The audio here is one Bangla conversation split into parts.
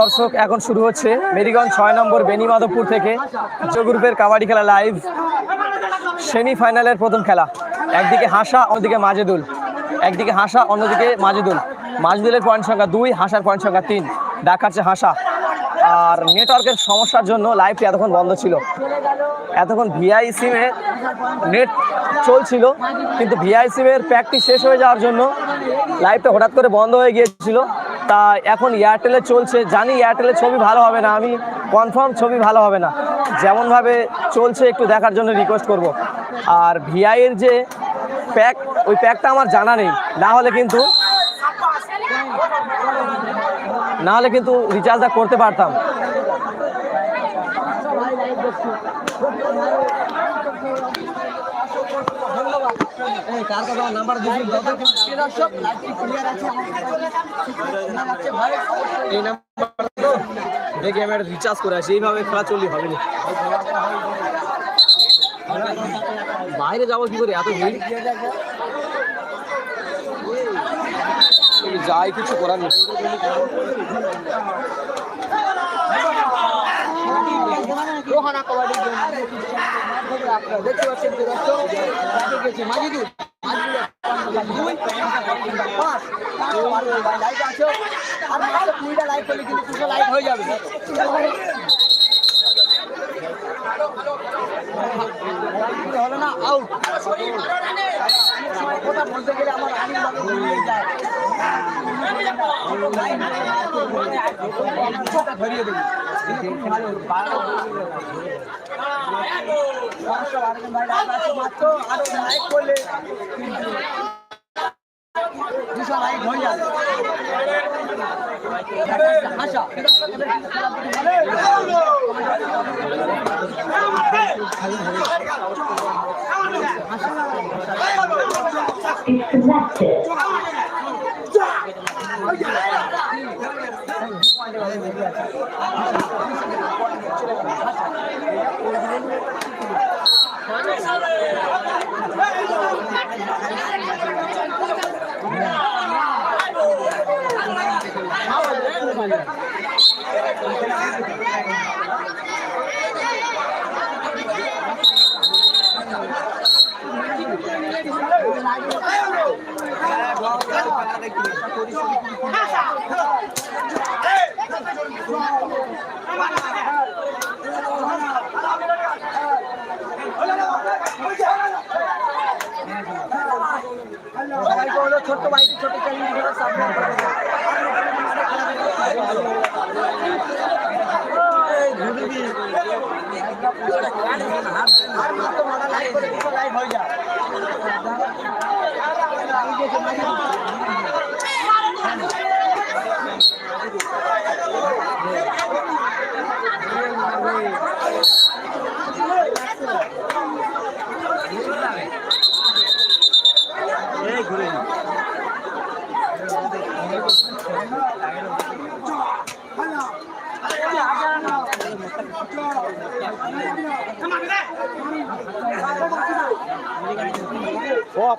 দর্শক, এখন শুরু হচ্ছে মেরিগঞ্জ ছয় নম্বর বেনিমাধবপুর থেকে উচ্চ গ্রুপের কাবাডি খেলা লাইভ সেমিফাইনালের প্রথম খেলা। একদিকে হাসা, অন্যদিকে মাজেদুল। একদিকে হাসা, অন্যদিকে মাজেদুল। মাজেদুলের পয়েন্ট সংখ্যা দুই, হাসার পয়েন্ট সংখ্যা তিন। দেখাচ্ছে হাসা। আর নেটওয়ার্কের সমস্যার জন্য লাইভটি এতক্ষণ বন্ধ ছিল। এতক্ষণ ভিআই সিমে নেট চলছিল, কিন্তু ভিআই সিমের প্যাকটি শেষ হয়ে যাওয়ার জন্য লাইভটা হঠাৎ করে বন্ধ হয়ে গিয়েছিল। তা এখন এয়ারটেলে চলছে। জানি এয়ারটেলের ছবি ভালো হবে না, আমি কনফার্ম ছবি ভালো হবে না। যেমনভাবে চলছে, একটু দেখার জন্য রিকোয়েস্ট করব। আর ভিআইয়ের যে প্যাক ওই প্যাকটা আমার জানা নেই। না হলে কিন্তু, না হলে কিন্তু রিচার্জটা করতে পারতাম। এই নাম্বার তো। দেখে আমি রিচার্জ করে আসি। এইভাবে খেলা চললে হবে না। বাইরে যাব কি করে? এত ভিড়? যাই কিছু করার নেই। রোহানা কবাডি আপনারা দেখতে পাচ্ছেন যে দর্শক তাকে গেছে মাজিদুল দুই পাঁচ লাইট আছে আর মাত্র কুড়িটা লাইট করলে কিন্তু দুশো লাইট হয়ে যাবে হলো না আউট কথা বলতে গেলে আমার ভুলিয়ে যায় ধরিয়ে দেবে মাত্র আরও লাইক করলে দুশো লাইক হয়ে যাবে আচ্ছা Disconnected. সবাইকে ছোট্ট ভাইটি ছোট চ্যালেঞ্জ সাবস্ক্রাইব করে আর মাত্র মাথা লাইক করে দুশো হয়ে যায়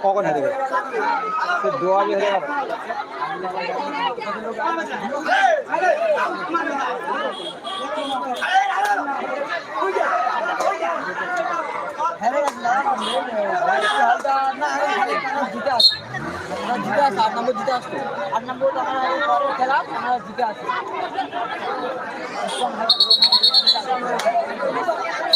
কখন হেরে গেল? গেছে না হেরে গেছে জিতে আসছে আমরা জিতে আসছে। আট নম্বর জিতে আসছে আট নম্বর আমরা খেলা আমরা জিতে আসছে।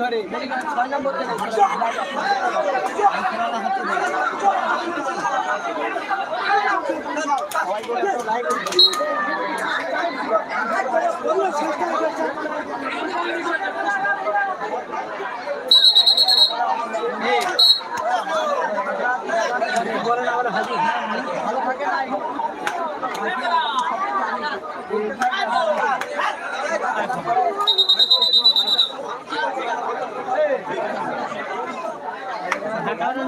ধরে। ছয় নম্বর বলেন আমার ভালো থাকে না?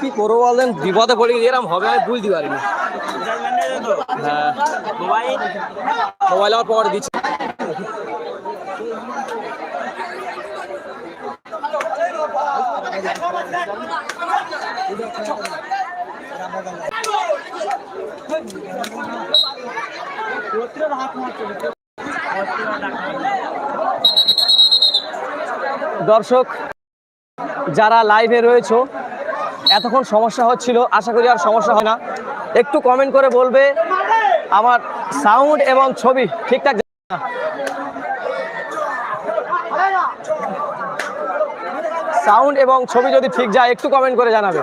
কি করব বলেন বিপদে পড়ে গেছি এরকম হবে, আমি বুঝতে পারিনি। হ্যাঁ। মোবাইল আমার পরে দিচ্ছে। দর্শক যারা লাইভে রয়েছে, এতক্ষণ সমস্যা হচ্ছিল, আশা করি আর সমস্যা হয় না। একটু কমেন্ট করে বলবে আমার সাউন্ড এবং ছবি ঠিকঠাক সাউন্ড এবং ছবি যদি ঠিক যায়, একটু কমেন্ট করে জানাবে।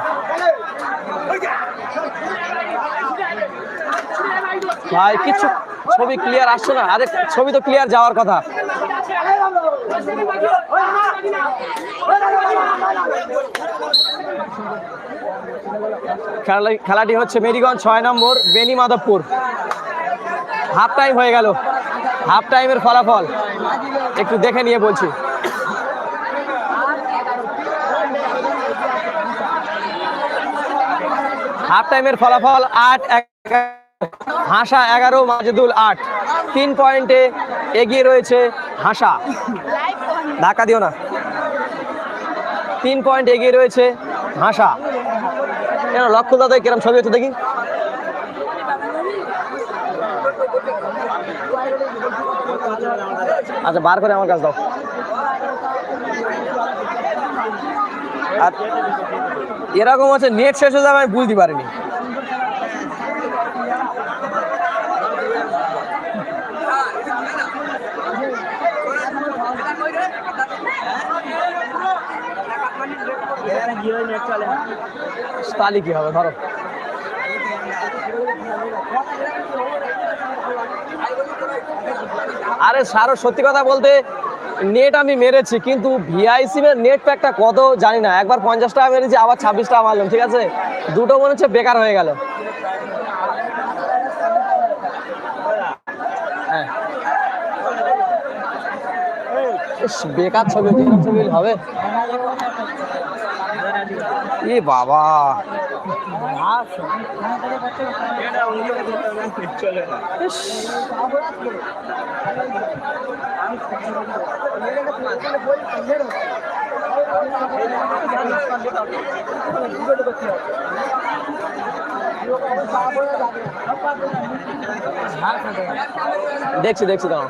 ভাই, কিছু ছবি ক্লিয়ার আসছে না? আরে, ছবি তো ক্লিয়ার যাওয়ার কথা। খেলাটি হচ্ছে মেরিগঞ্জ ছয় নম্বর, বেনি মাধবপুর। হাফ টাইম হয়ে গেল। হাফ টাইমের ফলাফল। একটু দেখে নিয়ে বলছি। হাফ টাইমের ফলাফল আট হাসা এগারো, মাজেদুল আট। তিন পয়েন্টে এগিয়ে রয়েছে হাসা। ধাক্কা দিও না। তিন পয়েন্ট এগিয়ে রয়েছে হাসা। কেন, লক্ষ্য দাদা কিরম ছবি হচ্ছে দেখি? আচ্ছা বার করে আমার কাছ দাও। এরকম আছে নেট শেষ হয়ে যাবে, আমি বুঝতে পারিনি। তাহলে কি হবে, ধরো। আরে সারো সত্যি কথা বলতে নেট আমি মেরেছি, কিন্তু ভিআইসি এর নেট প্যাকটা কত জানি না। একবার পঞ্চাশ টাকা মেরেছি, আবার ছাব্বিশ টাকা মারলাম, ঠিক আছে? দুটো মনে হচ্ছে বেকার হয়ে গেল। হ্যাঁ। বেকার ছবি ছবি হবে। ये बाबा। देख देख सकता तो। हूँ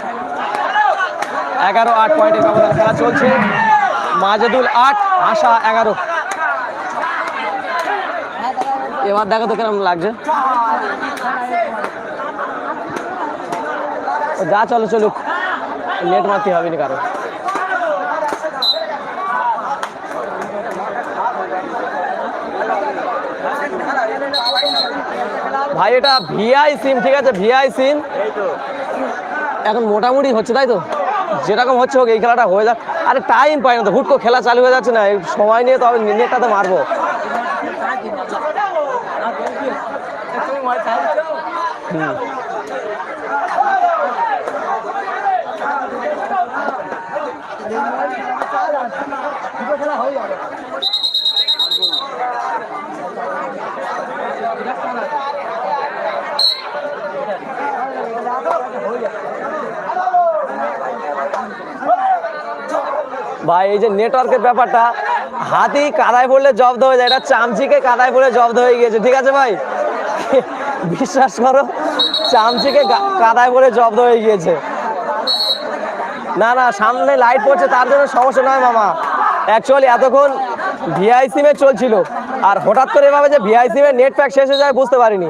এগারো আট পয়েন্টের ব্যবধান খেলা চলছে। মাজেদুল আট আশা এগারো। এবার দেখো তো কেরম লাগছে। যা চলো চলুক নেট মারতে হবে না কারও। ভাই এটা ভিআই সিম ঠিক আছে ভিআই সিম এখন মোটামুটি হচ্ছে তাই তো? যেরকম হচ্ছে হোক, এই খেলাটা হয়ে যাক আরে টাইম পাই না তো, হুট করে খেলা চালু হয়ে যাচ্ছে না সময় নিয়ে তবে নেটটাতে মারবো। ভাই, এই যে নেটওয়ার্কের ব্যাপারটা, হাতি কাদায় পড়লে জব্দ হয়ে যায়, এটা চামচিকে কাদায় পড়লে জব্দ হয়ে গিয়েছে, ঠিক আছে ভাই? বিশ্বাস করো, চামচিকে কাদায় পড়ে জব্দ হয়ে গিয়েছে। না না, সামনে লাইট পড়ছে, তার জন্য সমস্যা নয় মামা। অ্যাকচুয়ালি এতক্ষণ ভিআই সিমে চলছিল, আর হঠাৎ করে এভাবে যে ভিআই সিমের নেট প্যাক শেষ হয়ে যায়, বুঝতে পারিনি।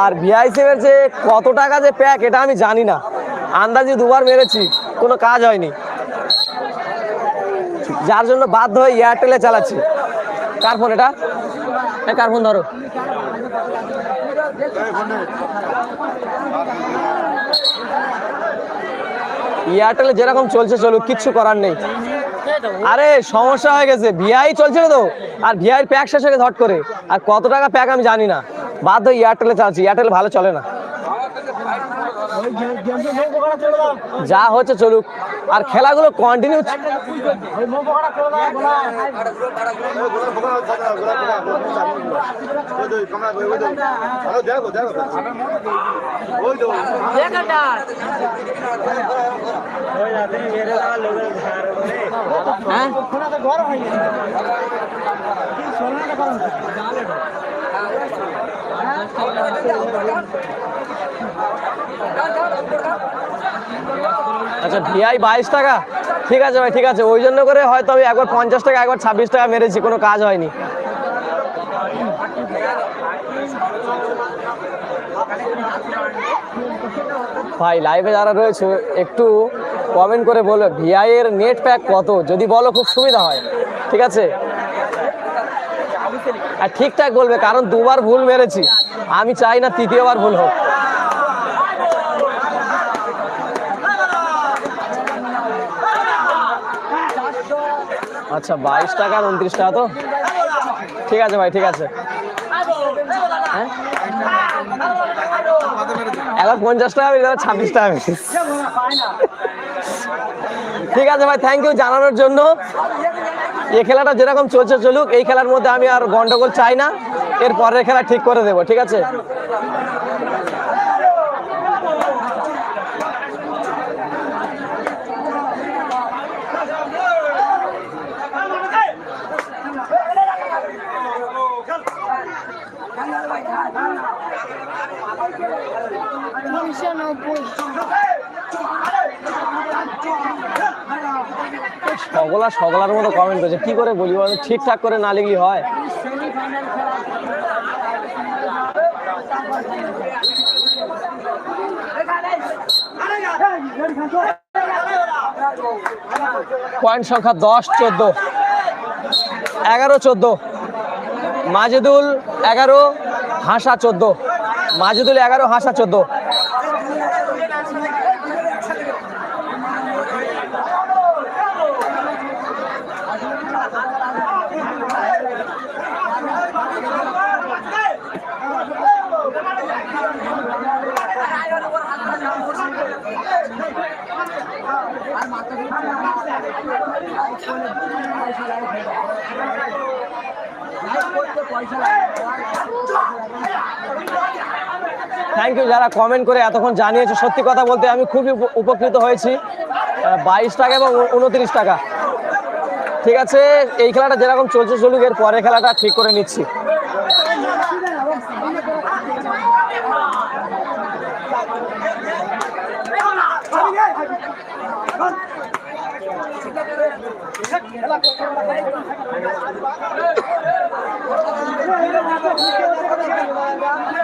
আর ভিআই সিমের যে কত টাকা যে প্যাক এটা আমি জানি না। আন্দাজে দুবার মেরেছি, কোনো কাজ হয়নি। যার জন্য বাধ্য হয়ে এয়ারটেলে চালাচ্ছি। কার ফোন এটা? কার ফোন ধরো। এয়ারটেলে যেরকম চলছে চলুক, কিচ্ছু করার নেই। আরে, সমস্যা হয়ে গেছে। ভিআই চলছিল তো? আর ভিআইয়ের প্যাক শেষ হয়ে হট করে। আর কত টাকা প্যাক আমি জানি না। বাধ্য এয়ারটেলে চালাচ্ছি। এয়ারটেল ভালো চলে না। যা হচ্ছে চলুক। আর খেলাগুলো কন্টিনিউ হ্যাঁ? আচ্ছা ভিআই বাইশ টাকা? ঠিক আছে ভাই, ঠিক আছে। ওই জন্য করে হয়তো আমি একবার পঞ্চাশ টাকা, একবার ছাব্বিশ টাকা মেরেছি, কোনো কাজ হয়নি। ভাই লাইভে যারা রয়েছে, একটু কমেন্ট করে বলো ভিআই এর নেট প্যাক কত? যদি বলো, খুব সুবিধা হয়। ঠিক আছে? আর ঠিকঠাক বলবে, কারণ দুবার ভুল মেরেছি। আমি চাই না তৃতীয়বার ভুল হোক। আচ্ছা বাইশ টাকা উনত্রিশ টাকা তো? ঠিক আছে ভাই, ঠিক আছে। হ্যাঁ? পঞ্চাশ টাকা ছাব্বিশ টাকা ঠিক আছে ভাই থ্যাংক ইউ জানানোর জন্য। এই খেলাটা যেরকম চলছে চলুক, এই খেলার মধ্যে আমি আর গন্ডগোল চাই না। এর পরের খেলা ঠিক করে দেবো, ঠিক আছে? সকলা সকলার মতো কমেন্ট করছে। কি করে বলি বলো? ঠিকঠাক করে না লিখলি হয়। পয়েন্ট সংখ্যা দশ, চোদ্দ। এগারো, চোদ্দ। মাজেদুল এগারো, হাসা, চোদ্দ। মাজেদুল এগারো, হাসা, চোদ্দ। থ্যাংক ইউ যারা কমেন্ট করে এতক্ষণ জানিয়েছে। সত্যি কথা বলতে আমি খুবই উপ- উপকৃত হয়েছি। বাইশ টাকা এবং উনত্রিশ টাকা। ঠিক আছে, এই খেলাটা যেরকম চলছে চলুক, এর পরের খেলাটা ঠিক করে নিচ্ছি।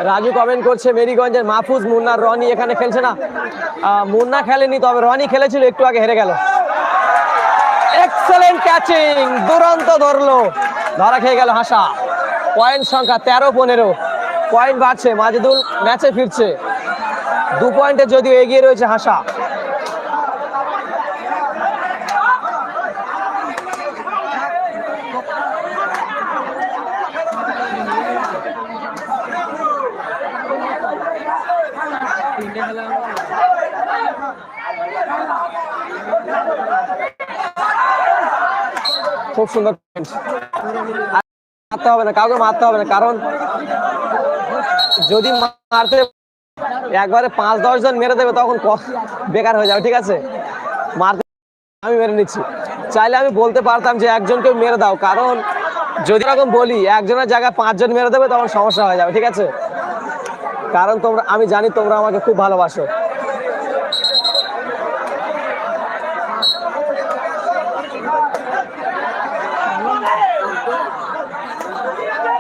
রাজু কমেন্ট করছে, মেরিগঞ্জের মাহফুজ, মুন্না, রনি এখানে খেলছে না। মুন্না খেলেনি, তবে রনি খেলেছিল, একটু আগে হেরে গেল। এক্সেলেন্ট ক্যাচিং দুরন্ত ধরলো। ধরা খেয়ে গেল হাসা। পয়েন্ট সংখ্যা তেরো, পনেরো। পয়েন্ট বাড়ছে, মাজেদুল ম্যাচে ফিরছে। দু পয়েন্টে যদিও এগিয়ে রয়েছে হাসা। খুব সুন্দর মারতে হবে না, কাউকে মারতে হবে না, কারণ যদি মারতে একবারে পাঁচ, দশ জন মেরে দেবে, তখন বেকার হয়ে যাবে, ঠিক আছে? মারতে আমি মেরে নিচ্ছি। চাইলে আমি বলতে পারতাম যে একজনকে মেরে দাও, কারণ যদি এরকম বলি, একজনের জায়গায় পাঁচজন মেরে দেবে, তখন সমস্যা হয়ে যাবে, ঠিক আছে? কারণ তোমরা আমি জানি তোমরা আমাকে খুব ভালোবাসো আজকে লোকেরা জিতে আছে আমরা জিতে আছি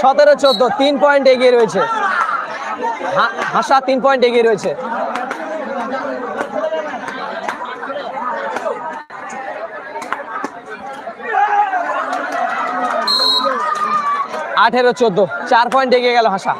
সতেরো, চোদ্দ, তিন পয়েন্ট এগিয়ে রয়েছে। হাসা তিন পয়েন্ট এগিয়ে রয়েছে। আঠেরো, চোদ্দ, চার পয়েন্ট এগিয়ে গেল হাসা।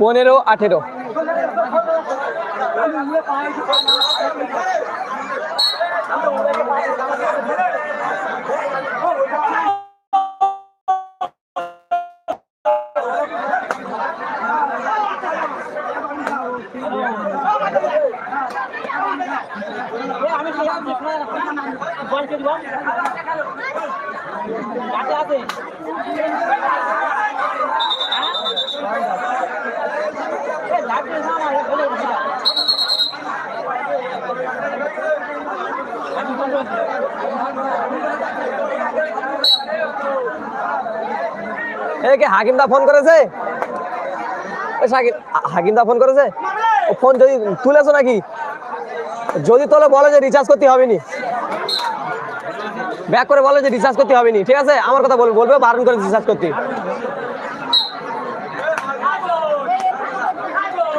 পনেরো আঠেরো। একে হাকিমদা ফোন করেছে? এ হাকিমদা ফোন করেছে? ফোন যদি তুলেছো নাকি? যদি তোলে বলে যে রিচার্জ করতে হবে নি ব্যাক করে বলে যে রিচার্জ করতে হবে নি ঠিক আছে? আমার কথা বলবে বলবে বারণ করে রিচার্জ করতে।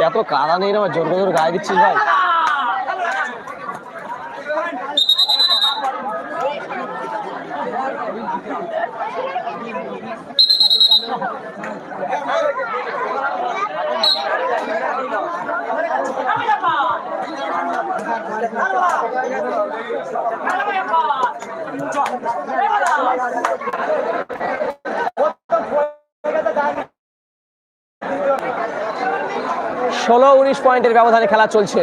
এত কাদা নেই আমার, জোর জোর গায়ে দিচ্ছিস ভাই। ষোলো উনিশ পয়েন্টের ব্যবধানে খেলা চলছে।